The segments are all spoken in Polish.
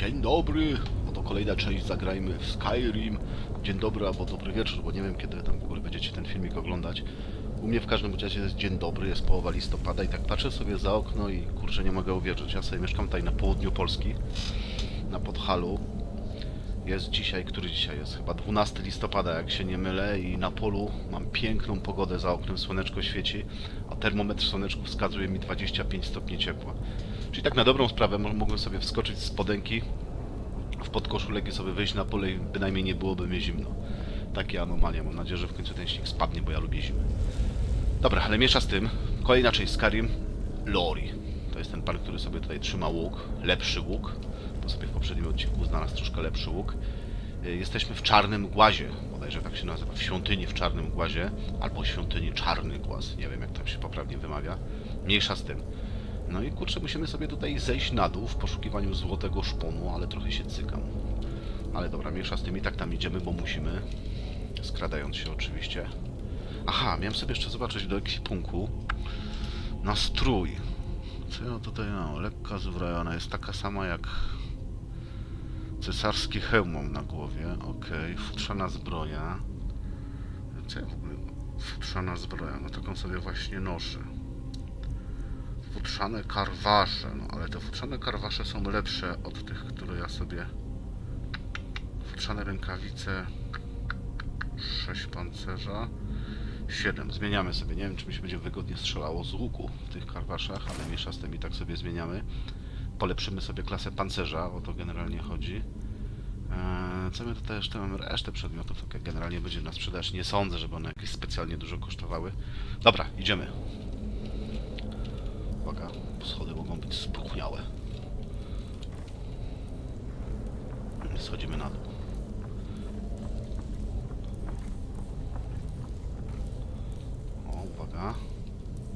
Dzień dobry, oto kolejna część Zagrajmy w Skyrim. Dzień dobry albo dobry wieczór, bo nie wiem kiedy tam w ogóle będziecie ten filmik oglądać. U mnie w każdym razie jest dzień dobry, jest połowa listopada i tak patrzę sobie za okno i kurczę nie mogę uwierzyć. Ja sobie mieszkam tutaj na południu Polski, na Podhalu. Jest dzisiaj, który dzisiaj jest? Chyba 12 listopada, jak się nie mylę i na polu mam piękną pogodę za oknem, słoneczko świeci, a termometr w słoneczku wskazuje mi 25 stopni ciepła. Czyli tak na dobrą sprawę mo- mógłbym sobie wskoczyć z spodenki, w podkoszulek i sobie wyjść na pole i bynajmniej nie byłoby mnie zimno. Takie anomalie. Mam nadzieję, że w końcu ten śnieg spadnie, bo ja lubię zimę. Dobra, ale miesza z tym. Kolejna część Skyrim. Lori. To jest ten pan, który sobie tutaj trzyma łuk. Lepszy łuk. Bo sobie w poprzednim odcinku znalazł troszkę lepszy łuk. Y, Jesteśmy w Czarnym Głazie. Bodajże tak się nazywa. W świątyni w Czarnym Głazie. Albo świątyni Czarny Głaz. Nie wiem, jak tam się poprawnie wymawia. Mniejsza z tym. No i kurczę, musimy sobie tutaj zejść na dół w poszukiwaniu złotego szponu, ale trochę się cykam. Ale dobra, mniejsza z tym i tak tam idziemy, bo musimy. Skradając się oczywiście. Aha, miałem sobie jeszcze zobaczyć do ekwipunku. Na strój. Co ja tutaj mam? Lekka zbrojona. Jest taka sama jak cesarski hełm mam na głowie. Okej, futrzana zbroja. Co ja w ogóle... Futrzana zbroja. No taką sobie właśnie noszę futrzane karwasze, no ale te futrzane karwasze są lepsze od tych, które ja sobie... Futrzane rękawice... 6 pancerza... 7. Zmieniamy sobie. Nie wiem, czy mi się będzie wygodnie strzelało z łuku w tych karwaszach, ale mniejsza z tym i tak sobie zmieniamy. Polepszymy sobie klasę pancerza, o to generalnie chodzi. Eee, co my tutaj jeszcze mamy? Resztę przedmiotów, tak jak generalnie będzie na sprzedaż. Nie sądzę, żeby one jakieś specjalnie dużo kosztowały. Dobra, idziemy. Uwaga, schody mogą być spróchniałe. Schodzimy na dół. O, uwaga.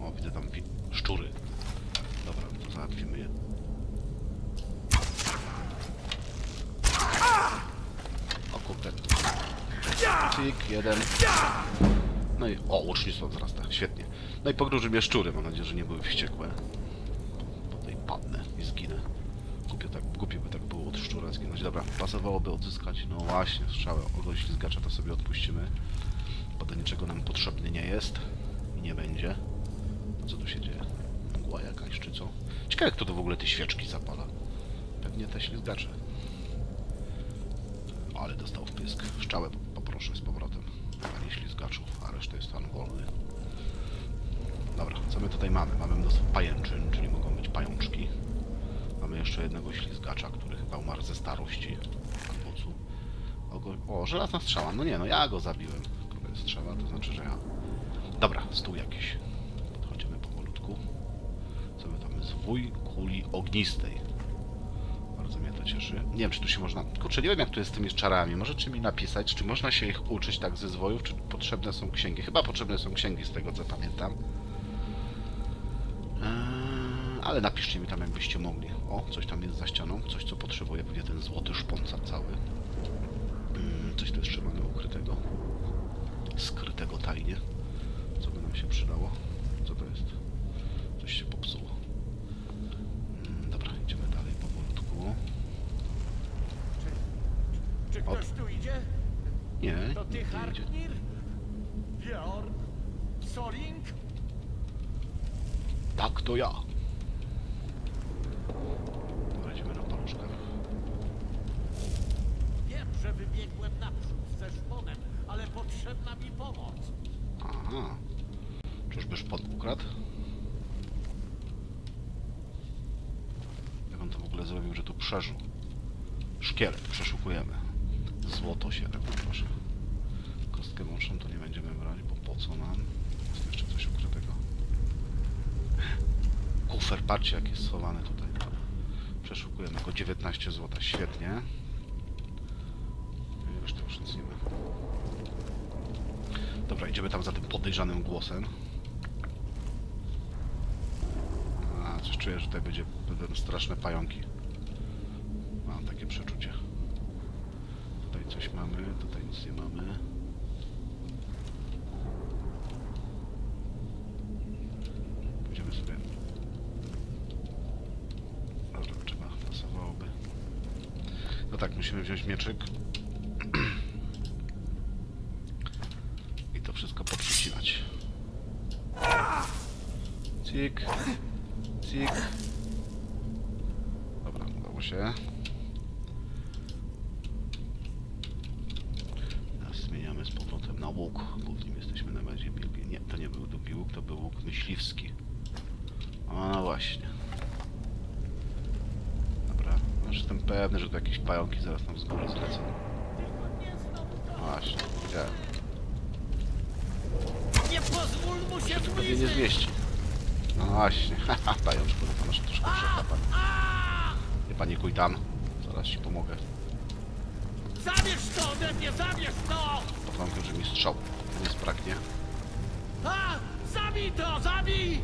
O, widzę tam szczury. Dobra, to załatwimy je. O kurde. Cyk, jeden. No i o, łucznictwo wzrasta, świetnie. No i pogróży mnie szczury, mam nadzieję, że nie były wściekłe. Tutaj padnę i zginę. Głupio, tak, głupio by tak było od szczura zginąć. Dobra, pasowałoby odzyskać, no właśnie, strzałę ogo ślizgacza to sobie odpuścimy. Bo do niczego nam potrzebny nie jest i nie będzie. Co tu się dzieje? Mgła jakaś czy co? Ciekawe kto to w ogóle te świeczki zapala. Pewnie te ślizgacze. Ale dostał wpysk. Szczałę poproszę z powrotem. Panie ślizgaczów, a reszta jest pan wolny. Dobra, co my tutaj mamy? Mamy mnóstwo pajęczyn, czyli mogą być pajączki. Mamy jeszcze jednego ślizgacza, który chyba umarł ze starości. Albo? O, o, żelazna strzała. No nie, no ja go zabiłem. Jest strzała, to znaczy, że ja... Dobra, stół jakiś. Podchodzimy powolutku. Co my tam? Zwój kuli ognistej. Bardzo mnie to cieszy. Nie wiem, czy tu się można... Kurczę, nie wiem, jak tu jest z tymi czarami. Możecie mi napisać, czy można się ich uczyć tak ze zwojów, czy potrzebne są księgi. Chyba potrzebne są księgi, z tego co pamiętam. Ale napiszcie mi tam, jakbyście mogli. O, coś tam jest za ścianą. Coś, co potrzebuję. Pewnie ten złoty szponca cały. Mm, coś tu jeszcze mamy ukrytego. Skrytego tajnie. Co by nam się przydało? Co to jest? Coś się popsuło. Mm, Dobra, idziemy dalej powolutku. Czy O. ktoś tu idzie? Nie, To ty. Harknir? Bjorn? Soling? Tak, to ja. Dobra, idziemy na paluszkach. Wiem, że wybiegłem naprzód ze szponem, ale potrzebna mi pomoc. Aha. Czyżby szpon ukradł? Jak on to w ogóle zrobił, że tu przeżył? Szkielet, przeszukujemy. Złoto 7, proszę. Kostkę łączną to nie będziemy brać, bo po co nam? Jest jeszcze coś ukrytego. Patrzcie jak jest tutaj. Przeszukujemy go 19 złota, świetnie. I reszty już nic nie ma. Dobra, idziemy tam za tym podejrzanym głosem. A, coś czuję, że tutaj będzie, będą straszne pająki. Mam takie przeczucie. Tutaj coś mamy, tutaj nic nie mamy. Pójdziemy sobie. Dobra, trzeba, pasowałoby. tak, musimy wziąć mieczyk. I to wszystko poprzecinać. Cik. Cik. Dobra, udało się. Teraz zmieniamy z powrotem na łuk, bo w nim jesteśmy najbardziej biegli. Nie, to nie był długi łuk, to był łuk myśliwski. A no właśnie. Dobra, już jestem pewny, że tu jakieś pająki zaraz nam z góry zlecą. To. Właśnie, widziałem. Nie pozwól mu się Pewnie nie zbliżyć! zmieści. No właśnie, haha, pajączku, no to masz troszkę przechlapane. Nie panikuj tam, zaraz ci pomogę. Zabierz to ode mnie, zabierz to! Potem że mi strzał nie spraknie. A! Zabij to, zabij!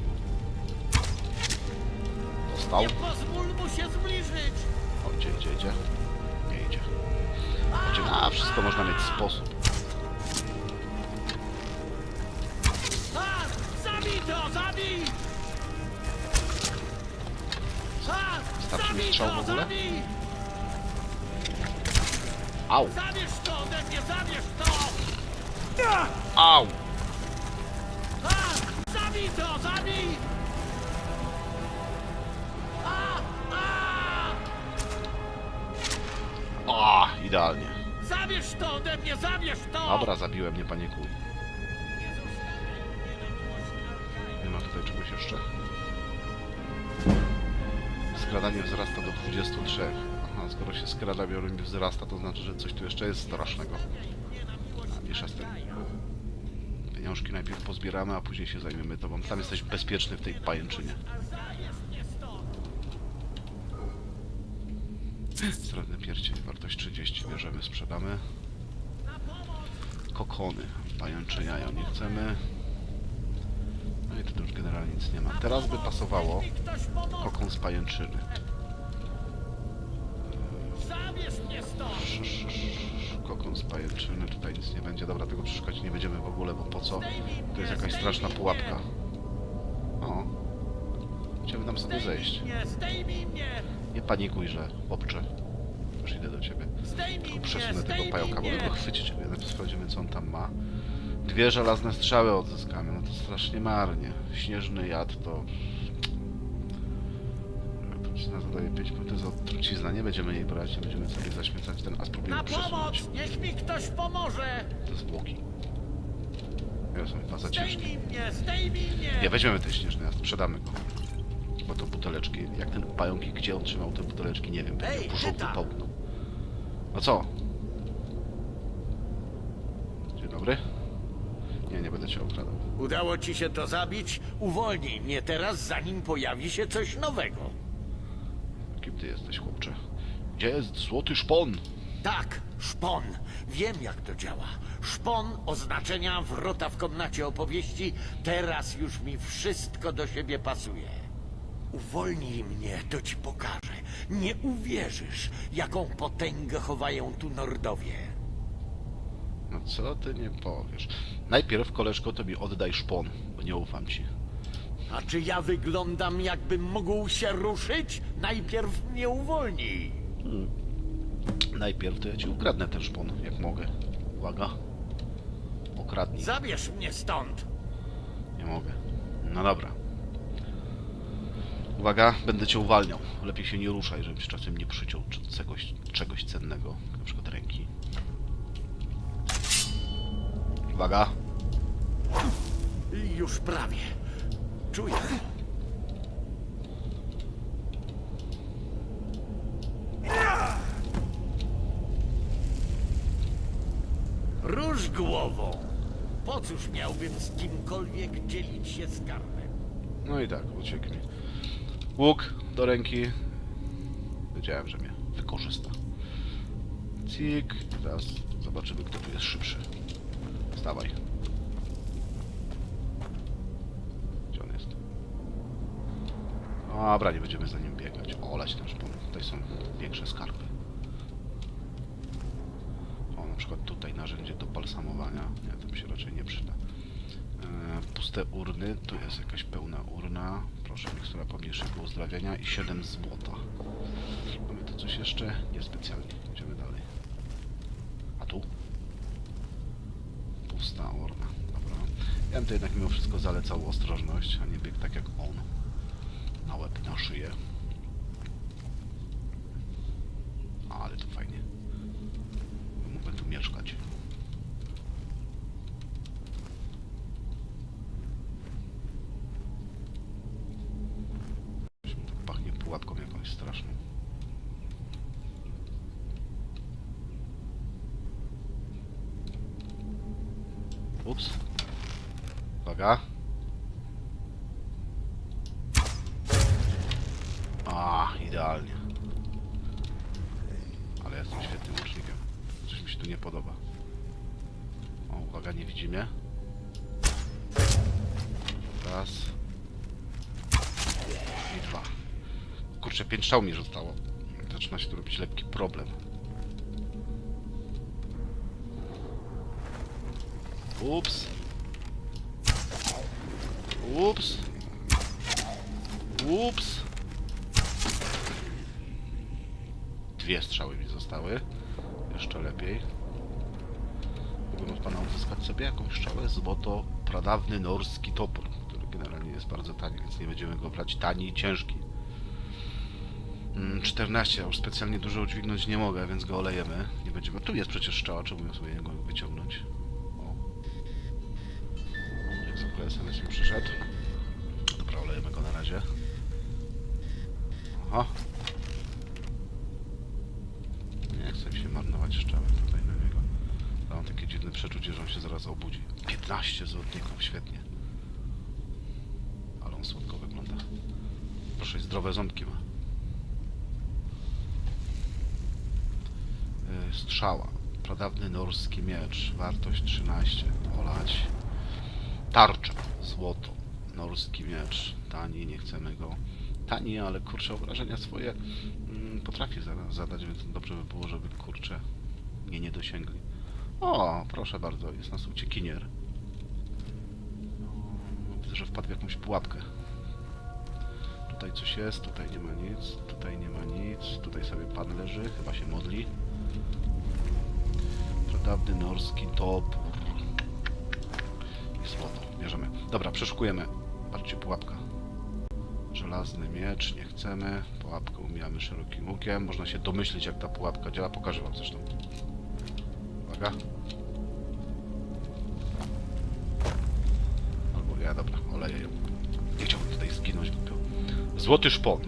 Dostał. Nie pozwól mu się zbliżyć! Idzie, idzie, idzie. Nie idzie. Znaczy, na wszystko można mieć sposób. Zabij to, zabij! Wystarczy mi strzał w ogóle? Au! Zabierz to ode mnie, zabierz to! Au! Idealnie. Zabierz to ode mnie, zabierz to! Dobra, zabiłem, nie panikuj. Nie ma tutaj czegoś jeszcze? Skradanie wzrasta do 23. Aha, skoro się skrada biorą mi wzrasta, to znaczy, że coś tu jeszcze jest strasznego. A, mniejsza z tym. Pieniążki najpierw pozbieramy, a później się zajmiemy tobą. Tam jesteś bezpieczny w tej pajęczynie. Srebrny pierścień, wartość 30. Bierzemy, sprzedamy. Kokony. Pajęcze jajo nie chcemy. No i tu już generalnie nic nie ma. Teraz by pasowało kokon z pajęczyny. Sz, Kokon z pajęczyny, tutaj nic nie będzie. Dobra, tego przeszukać nie będziemy w ogóle, bo po co? To jest jakaś straszna pułapka. O. Chciałbym tam sobie zejść. Nie panikuj, że chłopcze. Idę do ciebie. Tylko przesunę tego pająka, mogę go chwycić. Najpierw sprawdzimy, co on tam ma. Dwie żelazne strzały odzyskamy. No to strasznie marnie. Śnieżny jad to... Trucizna zadaje 5 punktów za trucizna. Nie będziemy jej brać, nie będziemy sobie zaśmiecać ten, a spróbujemy Na przesunąć. pomoc! Niech mi ktoś pomoże! te zwłoki. Ja są chyba za ciężkie. Zdejmij mnie, zdejmij mnie! Nie, weźmiemy ten śnieżny jad, sprzedamy go. Bo to buteleczki. Jak ten pająk i gdzie on trzymał te buteleczki, nie wiem. Ej, Pewnie Heta! połknął. No co? Dzień dobry. Nie, nie będę cię okradał. Udało ci się to zabić? Uwolnij mnie teraz, zanim pojawi się coś nowego. Kim ty jesteś, chłopcze? Gdzie jest złoty szpon? Tak, szpon. Wiem jak to działa. Szpon oznaczenia wrota w komnacie opowieści. Teraz już mi wszystko do siebie pasuje. Uwolnij mnie, to ci pokażę. Nie uwierzysz, jaką potęgę chowają tu Nordowie. No co ty nie powiesz? Najpierw, koleżko, to mi oddaj szpon, bo nie ufam ci. A czy ja wyglądam, jakbym mógł się ruszyć? Najpierw mnie uwolnij. Najpierw to ja ci ukradnę ten szpon, jak mogę. Uwaga. Okradnij. Zabierz mnie stąd. Nie mogę. No dobra. Uwaga, będę cię uwalniał. Lepiej się nie ruszaj, żebyś czasem nie przyciął czegoś, czegoś cennego. Na przykład ręki. Uwaga. Już prawie. Czuję. Róż głową. Po cóż miałbym z kimkolwiek dzielić się skarbem? No i tak, ucieknie. Łuk do ręki. Wiedziałem, że mnie wykorzysta. Cik. Teraz zobaczymy, kto tu jest szybszy. Wstawaj. Gdzie on jest? Dobra, nie będziemy za nim biegać. Olać ten szpon. Tutaj są większe skarby. O, na przykład tutaj narzędzie do balsamowania. Nie, to mi się raczej nie przyda. E, puste urny, tu jest jakaś pełna urna. Proszę, mikstura pomniejszego uzdrawiania i 7 złota. Mamy tu coś jeszcze? Niespecjalnie. Idziemy dalej. A tu? Pusta orna. Dobra. Ja bym to jednak mimo wszystko zalecał ostrożność, a nie bieg tak jak on. Na łeb, na szyję. Strzał mi zostało. Zaczyna się tu robić lekki problem. Ups. Ups. Ups. Dwie strzały mi zostały. Jeszcze lepiej. Mógłbym od pana uzyskać sobie jakąś strzałę. Złoto, pradawny norski topór, który generalnie jest bardzo tani, więc nie będziemy go brać tani i ciężki. Mm, 14, ja już specjalnie dużo udźwignąć nie mogę, więc go olejemy. Nie będziemy... Tu jest przecież strzała, czemu ja sobie go wyciągnąć? O. Jak zwykle SMS mi przyszedł. Dobra, olejemy go na razie. Aha. Nie chcę się marnować szczałem tutaj na niego. Mam takie dziwne przeczucie, że on się zaraz obudzi. 15 złotników, świetnie. Ale on słodko wygląda. Proszę, zdrowe ząbki ma. Strzała. Pradawny norski miecz. Wartość 13. Olać. Tarcza. Złoto. Norski miecz. Tani, nie chcemy go. Tani, ale kurczę, obrażenia swoje mm, potrafi za- zadać, więc dobrze by było, żeby kurczę mnie nie dosięgli. O, proszę bardzo, jest nas uciekinier. Widzę, że wpadł w jakąś pułapkę. Tutaj coś jest, tutaj nie ma nic, tutaj nie ma nic, tutaj sobie pan leży, chyba się modli. Pradawny norski topór. I złoto, bierzemy. Dobra, przeszukujemy. Patrzcie, pułapka. Żelazny miecz, nie chcemy. Pułapkę umijamy szerokim łukiem. Można się domyślić, jak ta pułapka działa. Pokażę wam zresztą. Uwaga. Albo ja, dobra, oleję ją. Nie chciałbym tutaj zginąć. Złoty szpon.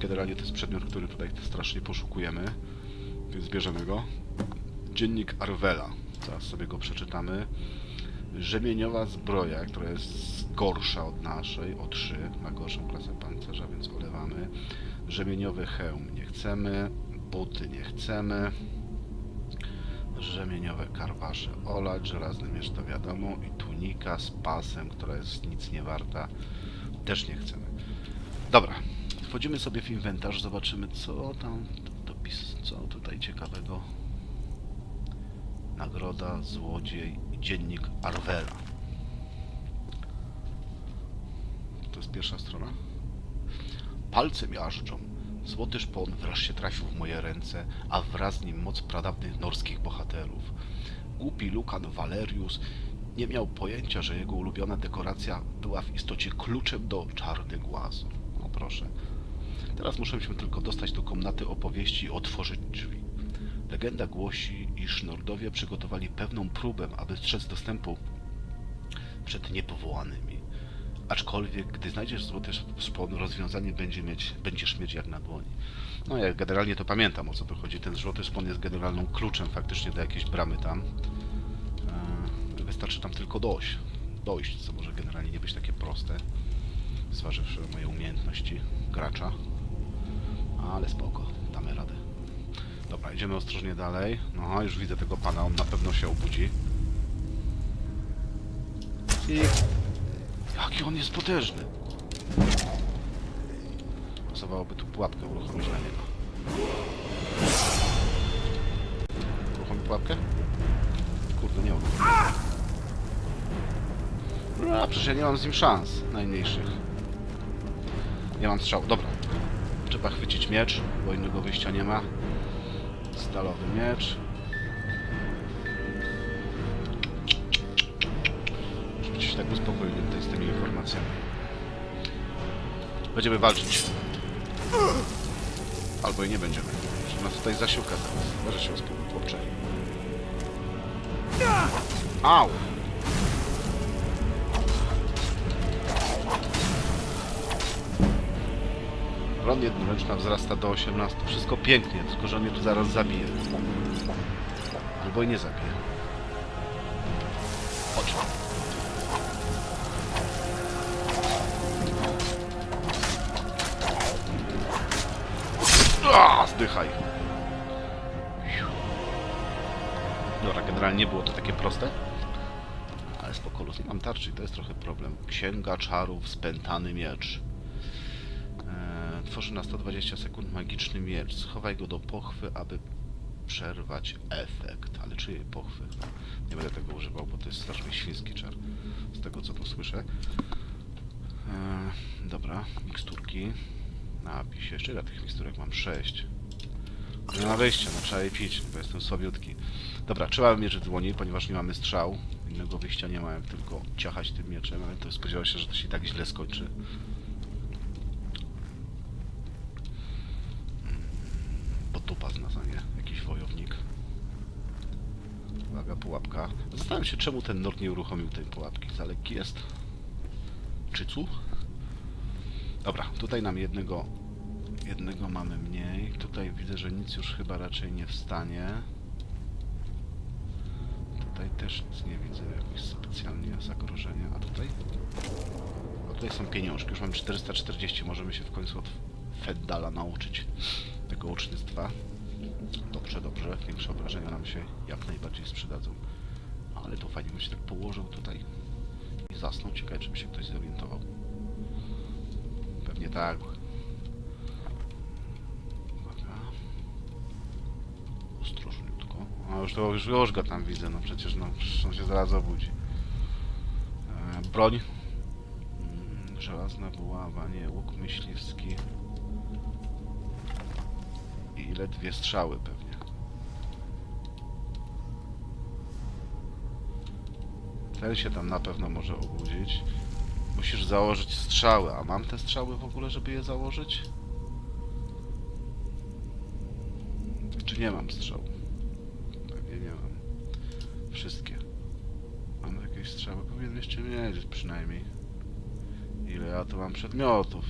Generalnie to jest przedmiot, który tutaj strasznie poszukujemy. Więc bierzemy go. Dziennik Arwela. Zaraz sobie go przeczytamy. Rzemieniowa zbroja, która jest gorsza od naszej, o 3, ma gorszą klasę pancerza, więc olewamy. Rzemieniowy hełm nie chcemy, buty nie chcemy. Rzemieniowe karwasze olać, żelazny miecz to wiadomo i tunika z pasem, która jest nic nie warta, też nie chcemy. Dobra, wchodzimy sobie w inwentarz, zobaczymy co tam, co tutaj ciekawego. Nagroda, złodziej dziennik Arwela. To jest pierwsza strona. Palce miażdżą. Złoty szpon wreszcie trafił w moje ręce, a wraz z nim moc pradawnych norskich bohaterów. Głupi Lukan Valerius nie miał pojęcia, że jego ulubiona dekoracja była w istocie kluczem do czarnych głazów. No proszę. Teraz muszę się tylko dostać do komnaty opowieści i otworzyć drzwi. Legenda głosi, iż Nordowie przygotowali pewną próbę, aby strzec dostępu przed niepowołanymi. Aczkolwiek, gdy znajdziesz złoty szpon, rozwiązanie będzie mieć, będziesz mieć jak na dłoni. No ja generalnie to pamiętam, o co tu chodzi. Ten złoty szpon jest generalną kluczem faktycznie do jakiejś bramy tam. Eee, wystarczy tam tylko dojść. Dojść, co może generalnie nie być takie proste. Zważywszy na moje umiejętności gracza. Ale spoko, damy radę. Dobra, idziemy ostrożnie dalej. No, już widzę tego pana, on na pewno się obudzi. I... Jaki on jest potężny! Pasowałoby tu pułapkę uruchomić na niego. Uruchomi pułapkę? Kurde, nie uruchomi. A, przecież ja nie mam z nim szans najmniejszych. Nie mam strzału, dobra. Trzeba chwycić miecz, bo innego wyjścia nie ma. Stalowy miecz. Żeby się tak uspokoić tutaj z tymi informacjami. Będziemy walczyć. Albo i nie będziemy. Że nas tutaj zasiłka zaraz. Może się uspokój, chłopcze. Au! Ron jednoręczna wzrasta do 18. Wszystko pięknie, tylko że on mnie tu zaraz zabije. Albo i nie zabije. Chodź. A, zdychaj. Dobra, generalnie nie było to takie proste. Ale spoko, nie mam tarczy to jest trochę problem. Księga czarów, spętany miecz. Tworzy na 120 sekund magiczny miecz. Schowaj go do pochwy, aby przerwać efekt. Ale czyjej pochwy? Nie będę tego używał, bo to jest strasznie świński czar. Z tego co tu słyszę. Eee, dobra, miksturki. Napis. Jeszcze ile tych miksturek mam? 6. Nie ma wyjścia, no trzeba je pić, bo jestem słabiutki. Dobra, trzeba mierzyć dłoni, ponieważ nie mamy strzał. Innego wyjścia nie ma, jak tylko ciachać tym mieczem, ale to spodziewałem się, że to się i tak źle skończy. Mm, Z nas, a jakiś wojownik. Uwaga, pułapka. Zastanawiam się, czemu ten Nord nie uruchomił tej pułapki. Za lekki jest? Czycu? Dobra, tutaj nam jednego jednego mamy mniej. Tutaj widzę, że nic już chyba raczej nie wstanie. Tutaj też nic nie widzę jakoś specjalnie zagrożenia. A tutaj? A tutaj są pieniążki. Już mam 440. Możemy się w końcu od Feddala nauczyć tego ucznictwa. Dobrze, dobrze. Większe obrażenia nam się jak najbardziej sprzedadzą. Ale to fajnie bym się tak położył tutaj i zasnął. Ciekawe, czy by się ktoś zorientował. Pewnie tak. Uwaga. Ostrożniutko. A już to już, go tam widzę, no przecież no, on się zaraz obudzi. E, broń. Mm, żelazna buława, nie, łuk myśliwski. I ledwie strzały pewnie. Ten się tam na pewno może obudzić. Musisz założyć strzały, a mam te strzały w ogóle, żeby je założyć? Czy nie mam strzał? Pewnie nie mam. Wszystkie. Mam jakieś strzały? Powinien jeszcze mieć przynajmniej. Ile ja tu mam przedmiotów?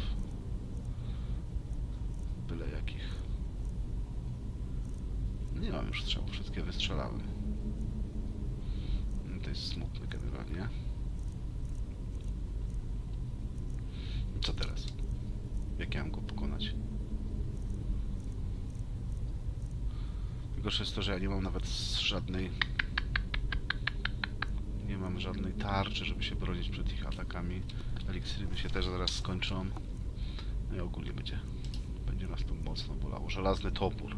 Mam już strzałów, wszystkie wystrzelały. No To jest smutne generalnie. Co teraz? Jak ja mam go pokonać? Gorsze jest to, że ja nie mam nawet żadnej... Nie mam żadnej tarczy, żeby się bronić przed ich atakami. Eliksiry mi się też zaraz skończą. No i ogólnie będzie... Będzie nas to mocno bolało. Żelazny topór.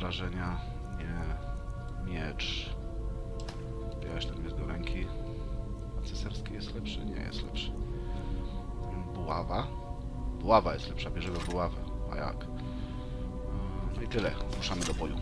Obrażenia. Nie. Miecz. Bierz ten miecz do ręki. A cesarski jest lepszy? Nie jest lepszy. Buława. Buława jest lepsza, bierzemy buławę. A jak? No i tyle. Ruszamy do boju.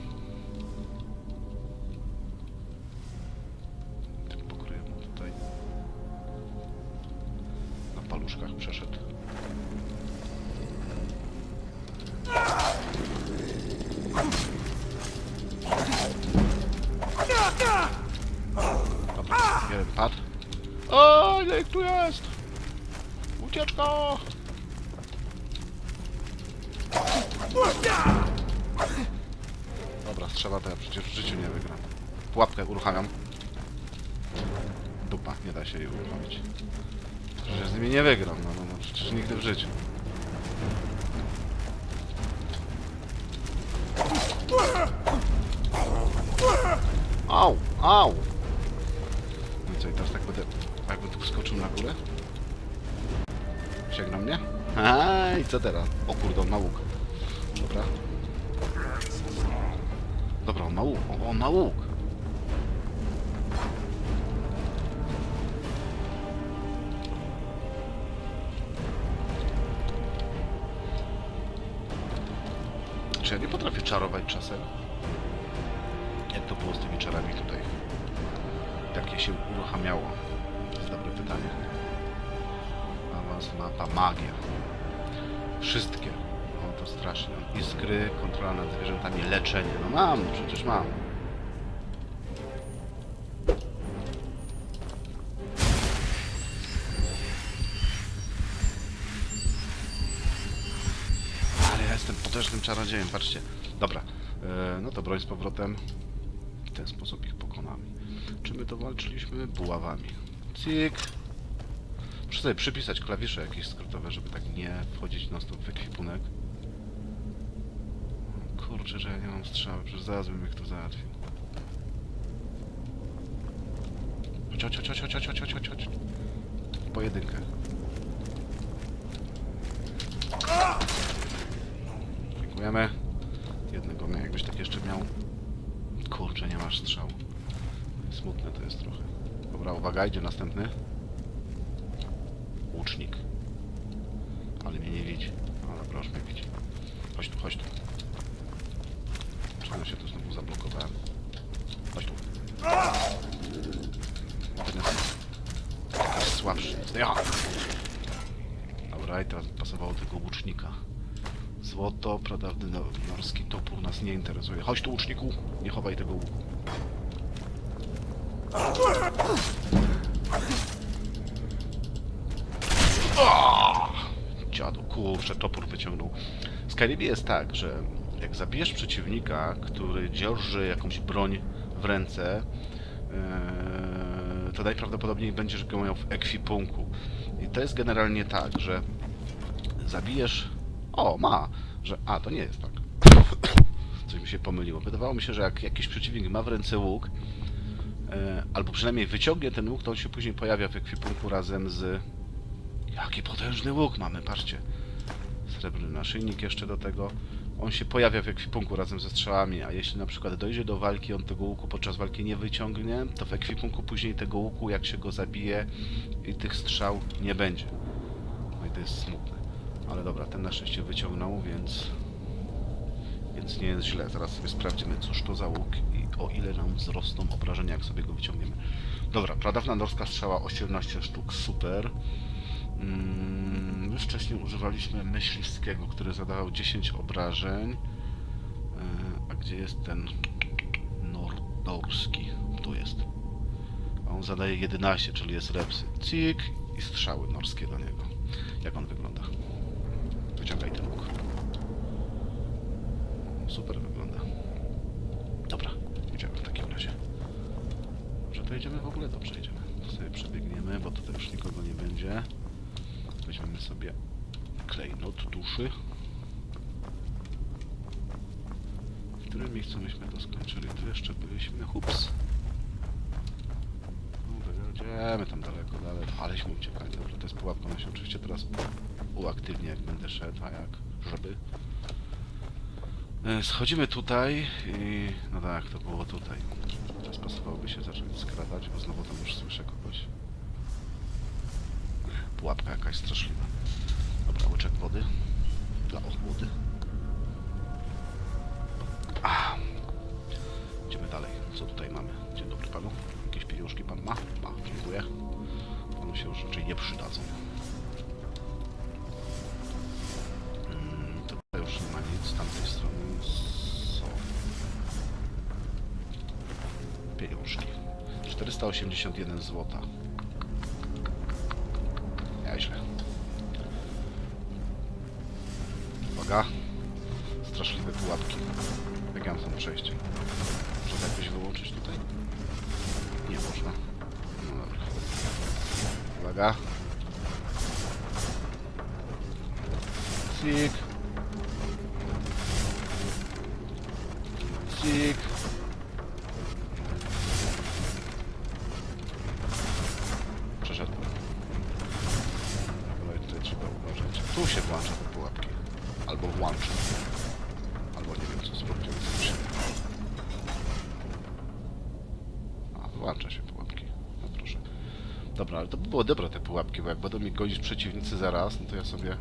Dobra, strzela to ja przecież w życiu nie wygram. Pułapkę uruchamiam. Dupa, nie da się jej uruchomić. Przecież z nimi nie wygram, no, no, no przecież nigdy w życiu. Au, au! No co, i teraz tak będę, jakby tu wskoczył na górę? Sięgną mnie? A i co teraz? O kurde, on ma łuk. Dobra. Dobra, on ma łuk, o, on ma łuk. Czy ja nie potrafię czarować czasem? Jak to było z tymi czarami tutaj? takie się uruchamiało? To jest dobre pytanie. Awans, mapa, magia. Wszystkie. To strasznie. Iskry, kontrola nad zwierzętami, leczenie. No mam, przecież mam. Ale ja jestem potężnym czarodziejem, patrzcie. Dobra, e, no to broń z powrotem. W ten sposób ich pokonamy. Czy my to walczyliśmy? Buławami. Cyk. Muszę sobie przypisać klawisze jakieś skrótowe, żeby tak nie wchodzić na stop w ekwipunek. Kurczę, że ja nie mam strzały, przecież zaraz bym ich tu załatwił. Chodź, chodź, chodź, chodź, chodź, chodź, chodź. Pojedynkę. Dziękujemy. Jednego mnie jakbyś tak jeszcze miał. Kurczę, nie masz strzału. Smutne to jest trochę. Dobra, uwaga, idzie następny. Łucznik. Ale mnie nie widzi. Ale proszę mnie widzi. Chodź tu, chodź tu. Czemu się tu znowu zablokowałem? Chodź tu. Ten jest słabszy. Ja. Dobra, i teraz pasowało tego łucznika. Złoto, pradawny no- norski topór nas nie interesuje. Chodź tu, łuczniku! Nie chowaj tego łuku. Dziadu, kurczę, topór wyciągnął. W Skyribie jest tak, że jak zabijesz przeciwnika, który dzierży jakąś broń w ręce, yy, to najprawdopodobniej będziesz go miał w ekwipunku. I to jest generalnie tak, że zabijesz... O, ma! Że... A, to nie jest tak. Coś mi się pomyliło. Wydawało mi się, że jak jakiś przeciwnik ma w ręce łuk, e, albo przynajmniej wyciągnie ten łuk, to on się później pojawia w ekwipunku razem z... Jaki potężny łuk mamy, patrzcie. Srebrny naszyjnik jeszcze do tego. On się pojawia w ekwipunku razem ze strzałami, a jeśli na przykład dojdzie do walki, on tego łuku podczas walki nie wyciągnie, to w ekwipunku później tego łuku, jak się go zabije i tych strzał nie będzie. No i to jest smutne. Ale dobra, ten na szczęście wyciągnął, więc... Więc nie jest źle. Zaraz sobie sprawdzimy, cóż to za łuk i o ile nam wzrosną obrażenia, jak sobie go wyciągniemy. Dobra, pradawna norska strzała 18 sztuk, super. Mm, My wcześniej używaliśmy myśliwskiego, który zadawał 10 obrażeń. E, A gdzie jest ten nordorski? Tu jest. A on zadaje 11, czyli jest repsy. Cik i strzały norskie do niego. Jak on wygląda? Wyciągaj ten łuk. Super wygląda. Dobra, idziemy w takim razie. Może to idziemy w ogóle? Dobrze, idziemy. To sobie przebiegniemy, bo tutaj już nikogo nie będzie. Weźmiemy sobie klejnot duszy. W którym miejscu myśmy to skończyli? Tu jeszcze byliśmy. Hups. No, Idziemy tam daleko, dalej. Aleśmy uciekali. Dobra, to jest pułapka. Ona się oczywiście teraz uaktywni, jak będę szedł, a jak żeby. E, Schodzimy tutaj i... No tak, to było tutaj. Teraz pasowałoby się zacząć skradać, bo znowu tam już słyszę. Pułapka jakaś straszliwa. Dobra, łyczek wody. Dla odmłody. A. Idziemy dalej. Co tutaj mamy? Dzień dobry panu. Jakieś pieniążki pan ma? Ma, dziękuję. Panu się już raczej nie przydadzą. Mm, Tutaj już nie ma nic, z tamtej strony są pieniążki. 481 złota. Dobra, ale to by było dobre te pułapki, bo jak będą mi gonić przeciwnicy zaraz, no to ja sobie...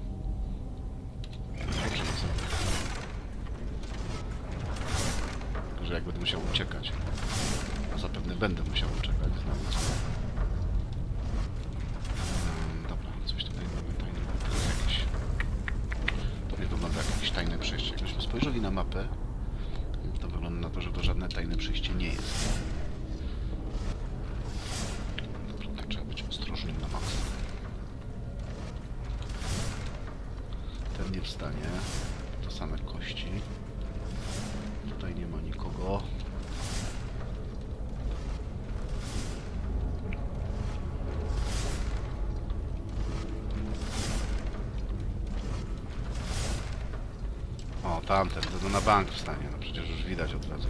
tamten, to, to na bank wstanie. No przecież już widać od razu.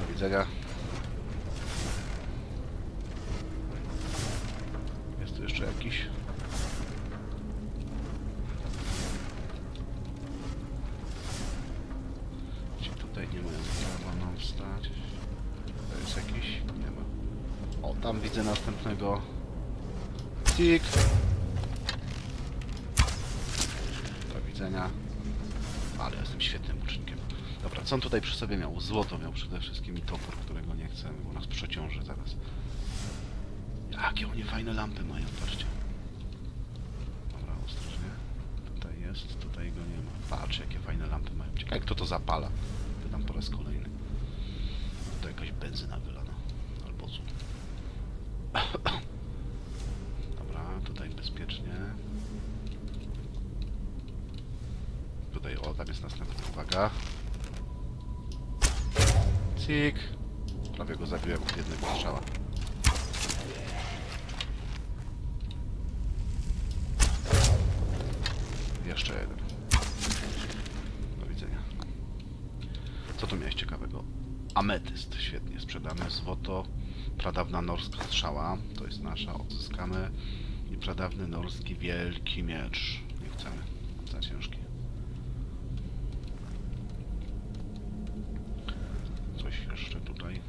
Do widzenia. Miał? Złoto miał przede wszystkim i topór, którego nie chcemy, bo nas przeciąży zaraz. Jakie oni fajne lampy mają, patrzcie. Dobra, ostrożnie. Tutaj jest, tutaj go nie ma. Patrz, jakie fajne lampy mają. Ciekawe, kto to zapala. Pytam po raz kolejny. To jakaś benzyna wylana. Albo zł. Dobra, tutaj bezpiecznie. Tutaj, o, tam jest następna uwaga. Cik. Prawie go zabiłem od jednego strzała. Jeszcze jeden. Do widzenia. Co tu miałeś ciekawego? Ametyst, świetnie, sprzedamy. Złoto, pradawna norska strzała, to jest nasza, odzyskamy. I pradawny norski wielki miecz. Nie chcemy, za ciężki. Coś jeszcze tutaj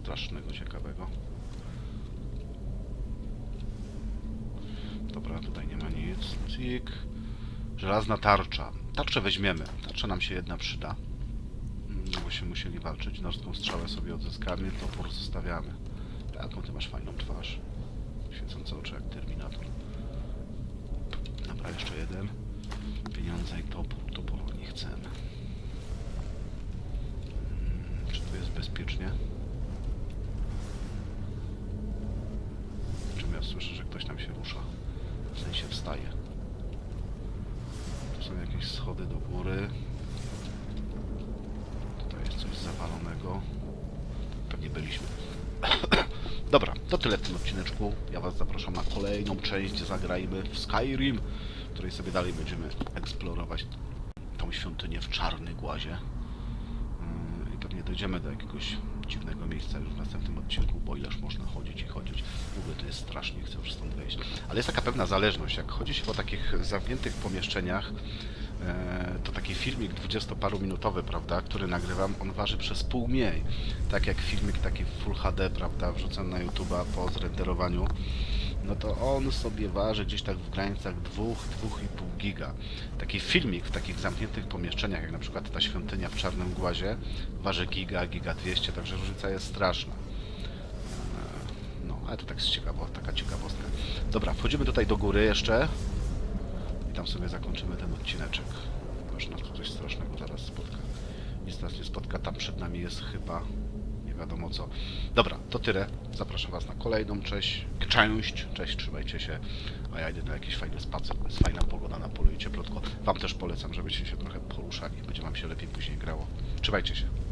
strasznego, ciekawego. Dobra, tutaj nie ma nic. Cik. Żelazna tarcza. Tarczę weźmiemy. Tarcza nam się jedna przyda. Mm, No bo się musieli walczyć. Norską strzałę sobie odzyskamy, topór zostawiamy. Jaką ty masz fajną twarz. Świecące oczy jak Terminator. Dobra, jeszcze jeden. Pieniądze i topór. Toporu nie chcemy. Mm, Czy tu jest bezpiecznie? Czym ja słyszę, że ktoś tam się rusza? W sensie wstaje. Są jakieś schody do góry. Tutaj jest coś zawalonego. Pewnie byliśmy. Dobra, to tyle w tym odcineczku. Ja Was zapraszam na kolejną część, zagrajmy w Skyrim, w której sobie dalej będziemy eksplorować tą świątynię w Czarnej Głazie. Dojdziemy do jakiegoś dziwnego miejsca już w następnym odcinku, bo ileż można chodzić i chodzić. W ogóle to jest strasznie, chcę już stąd wejść. Ale jest taka pewna zależność, jak chodzi się po takich zamkniętych pomieszczeniach, e, to taki filmik dwudziestoparuminutowy, prawda, który nagrywam, on waży przez pół mniej. Tak jak filmik taki Full HD, prawda, wrzucam na YouTube'a po zrenderowaniu, no to on sobie waży gdzieś tak w granicach 2-2,5 giga. Taki filmik w takich zamkniętych pomieszczeniach, jak na przykład ta świątynia w Czarnym Głazie, waży giga, giga 200, także różnica jest straszna. No, ale to tak jest ciekawo, taka ciekawostka. Dobra, wchodzimy tutaj do góry jeszcze i tam sobie zakończymy ten odcineczek. Może nas tu coś strasznego zaraz spotka. Nic nas nie spotka, tam przed nami jest chyba wiadomo co. Dobra, to tyle. Zapraszam Was na kolejną część. Część, cześć, trzymajcie się. A ja idę na jakiś fajny spacer, jest fajna pogoda na polu i cieplotko. Wam też polecam, żebyście się trochę poruszali. Będzie Wam się lepiej później grało. Trzymajcie się.